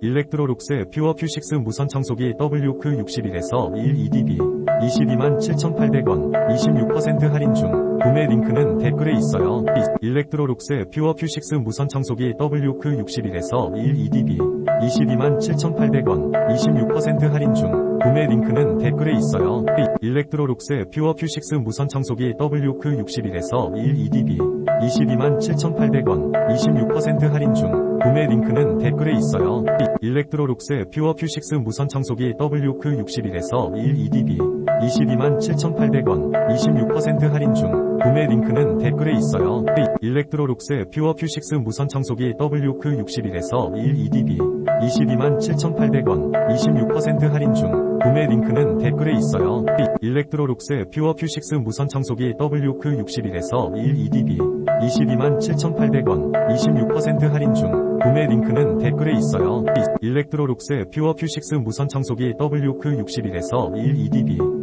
일렉트로룩스 퓨어 퓨식스 무선 청소기 W크 61에서 1EDB 22만 7,800원 26% 할인 중 구매 링크는 댓글에 있어요. 일렉트로룩스 퓨어 퓨식스 무선 청소기 W크 61에서 1EDB 22만 7,800원 26% 할인 중 구매 링크는 댓글에 있어요. 일렉트로룩스 퓨어 퓨식스 무선 청소기 W크 61에서 1EDB 22만 7,800원 26% 할인 중 구매 링크는 댓글에 있어요. 일렉트로룩스 퓨어 퓨식스 무선 청소기 W크 61에서 1EDB 22만 7,800원 26% 할인 중 구매 링크는 댓글에 있어요. 일렉트로룩스 퓨어 퓨식스 무선 청소기 W크 61에서 1EDB 22만 7,800원 26% 할인 중 구매 링크는 댓글에 있어요. 일렉트로룩스 퓨어 퓨식스 무선 청소기 W크 61에서 1EDB 22만 7,800원 26% 할인 중 구매 링크는 댓글에 있어요. 일렉트로룩스 퓨어 퓨식스 무선 청소기 W크 61에서 1EDB